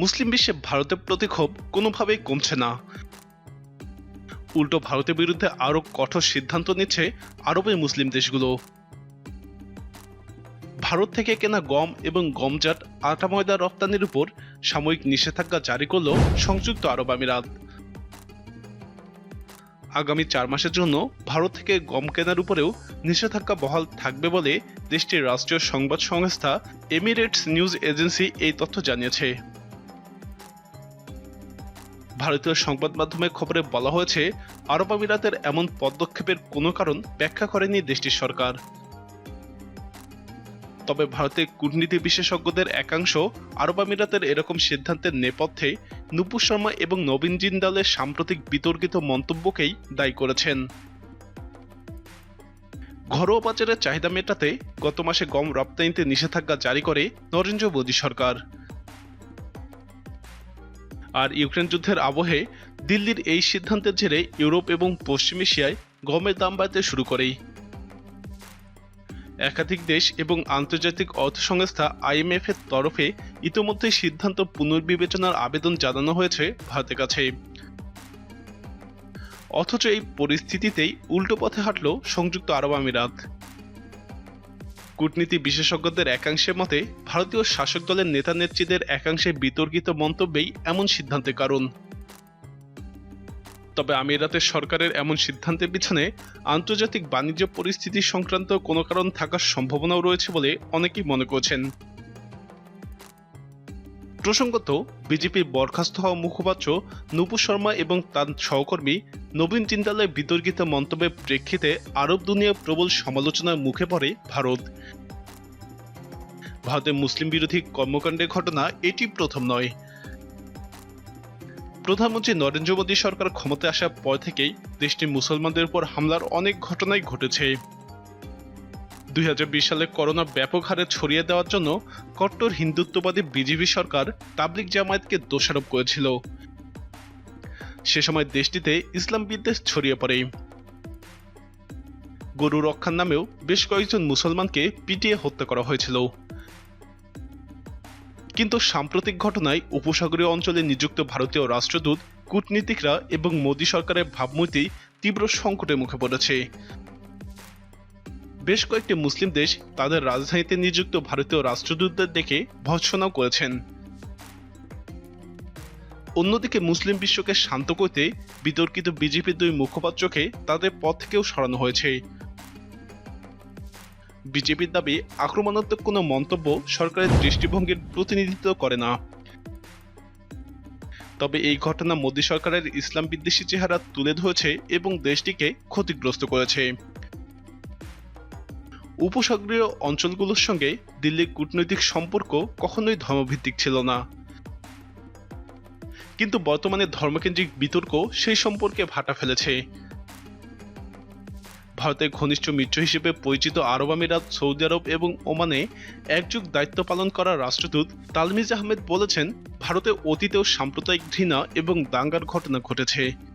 মুসলিম বিশ্বে ভারতের প্রতি ক্ষোভ কোনোভাবেই কমছে না। উল্টো ভারতের বিরুদ্ধে আরও কঠোর সিদ্ধান্ত নিচ্ছে আরবের মুসলিম দেশগুলো। ভারত থেকে কেনা গম এবং গমজাট আটা ময়দা রপ্তানির উপর সাময়িক নিষেধাজ্ঞা জারি করল সংযুক্ত আরব আমিরাত। আগামী চার মাসের জন্য ভারত থেকে গম কেনার উপরেও নিষেধাজ্ঞা বহাল থাকবে বলে দেশটির রাষ্ট্রীয় সংবাদ সংস্থা এমিরেটস নিউজ এজেন্সি এই তথ্য জানিয়েছে। ভারতীয় সংবাদ মাধ্যমে খবরে বলা হয়েছে, আরব আমিরাতের এমন পদক্ষেপের কোনো কারণ ব্যাখ্যা করেনি দেশটির সরকার। তবে ভারতের কূটনীতি বিশেষজ্ঞদের একাংশ আরব আমিরাতের এরকম সিদ্ধান্তের নেপথ্যে নুপুর শর্মা এবং নবীন জিন্দালের সাম্প্রতিক বিতর্কিত মন্তব্যকেই দায়ী করেছেন। ঘরোয়া বাজারের চাহিদা মেটাতে গত মাসে গম রপ্তানিতে নিষেধাজ্ঞা জারি করে নরেন্দ্র মোদী সরকার। আর ইউক্রেন যুদ্ধের আবহে দিল্লির এই সিদ্ধান্তের জেরে ইউরোপ এবং পশ্চিম এশিয়ায় গমের দাম বাড়তে শুরু করেই। একাধিক দেশ এবং আন্তর্জাতিক অর্থ সংস্থা আইএমএফ এর তরফে ইতোমধ্যে সিদ্ধান্ত পুনর্বিবেচনার আবেদন জানানো হয়েছে ভারতের কাছে। অথচ এই পরিস্থিতিতেই উল্টো পথে হাঁটল সংযুক্ত আরব আমিরাত। কূটনীতি বিশেষজ্ঞদের একাংশের মতে, ভারতীয় শাসক দলের নেতা নেত্রীদের একাংশে বিতর্কিত মন্তব্যেই এমন সিদ্ধান্তের কারণ। তবে আমিরাতের সরকারের এমন সিদ্ধান্তের পিছনে আন্তর্জাতিক বাণিজ্য পরিস্থিতি সংক্রান্ত কোনো কারণ থাকার সম্ভাবনাও রয়েছে বলে অনেকেই মনে করছেন। প্রসঙ্গত, বিজেপির বরখাস্ত হওয়া মুখপাত্র নুপুর শর্মা এবং তার সহকর্মী নবীন জিন্দালের বিতর্কিত মন্তব্যের প্রেক্ষিতে আরব দুনিয়ার প্রবল সমালোচনার মুখে পড়ে ভারত। ভারতের মুসলিম বিরোধী কর্মকাণ্ডের ঘটনা এটি প্রথম নয়। প্রধানমন্ত্রী নরেন্দ্র মোদী সরকার ক্ষমতায় আসার পর থেকেই দেশটির মুসলমানদের উপর হামলার অনেক ঘটনাই ঘটেছে। দুই হাজার বিশ সালে করোনা ব্যাপক হারে ছড়িয়ে দেওয়ার জন্য কট্টর হিন্দুত্ববাদী বিজেপি সরকার তাবলিক জামায়াতকে দোষারোপ করেছিল। সে সময় দেশটিতে ইসলাম বিদ্বেষ ছড়িয়ে পড়ে। গরু রক্ষার নামেও বেশ কয়েকজন মুসলমানকে পিটিয়ে হত্যা করা হয়েছিল। কিন্তু সাম্প্রতিক ঘটনায় উপসাগরীয় অঞ্চলে নিযুক্ত ভারতীয় রাষ্ট্রদূত, কূটনীতিকরা এবং মোদী সরকারের ভাবমূর্তি তীব্র সংকটের মুখে পড়েছে। বেশ কয়েকটি মুসলিম দেশ তাদের রাজধানীতে নিযুক্ত ভারতীয় রাষ্ট্রদূতদের দেখে ভৎসনাও করেছেন। অন্যদিকে মুসলিম বিশ্বকে শান্ত করতে বিতর্কিত বিজেপির দুই মুখপাত্রকে তাদের পদ থেকেও সরানো হয়েছে। বিজেপির দাবি, আক্রমণাত্মক কোনো মন্তব্য সরকারের দৃষ্টিভঙ্গির প্রতিনিধিত্ব করে না। তবে এই ঘটনা মোদী সরকারের ইসলাম বিদ্বেষী চেহারা তুলে ধরেছে এবং দেশটিকে ক্ষতিগ্রস্ত করেছে। উপসাগরীয় অঞ্চলগুলোর সঙ্গে দিল্লির কূটনৈতিক সম্পর্ক কখনোই ধর্মভিত্তিক ছিল না। কিন্তু বর্তমানে ধর্মকেন্দ্রিক বিতর্ক সেই সম্পর্কে ভাটা ফেলেছে। ভারতের ঘনিষ্ঠ মিত্র হিসেবে পরিচিত আরব আমিরাত, সৌদি আরব এবং ওমানে একযুগ দায়িত্ব পালন করা রাষ্ট্রদূত তালমিজ আহমেদ বলেছেন, ভারতে অতীতেও সাম্প্রদায়িক ঘৃণা এবং দাঙ্গার ঘটনা ঘটেছে।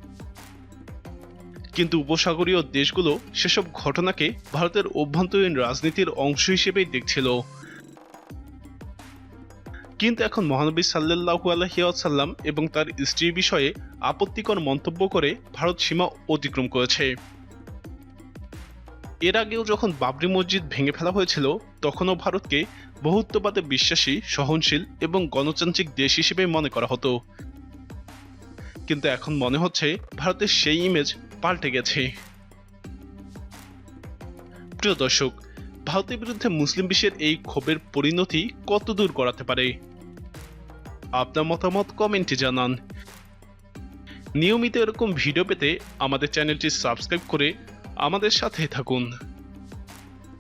কিন্তু উপসাগরীয় দেশগুলো সেসব ঘটনাকে ভারতের অভ্যন্তরীণ রাজনীতির অংশ হিসেবেই দেখছিল। কিন্তু এখন মহানবী সাল্লাহু আলহিয়াসাল্লাম এবং তার স্ত্রীর বিষয়ে আপত্তিকর মন্তব্য করে ভারত সীমা অতিক্রম করেছে। এর আগেও যখন বাবরি মসজিদ ভেঙে ফেলা হয়েছিল, তখনও ভারতকে বহুত্ববাদে বিশ্বাসী, সহনশীল এবং গণতান্ত্রিক দেশ হিসেবে মনে করা হতো। কিন্তু এখন মনে হচ্ছে ভারতের সেই ইমেজ পাল্টে গেছে। প্রিয় দর্শক, ভারতের বিরুদ্ধে মুসলিম বিশ্বের এই ক্ষোভের পরিণতি কত দূর করাতে পারে? আপনার মতামত কমেন্টে জানান। নিয়মিত এরকম ভিডিও পেতে আমাদের চ্যানেলটি সাবস্ক্রাইব করে আমাদের সাথে থাকুন।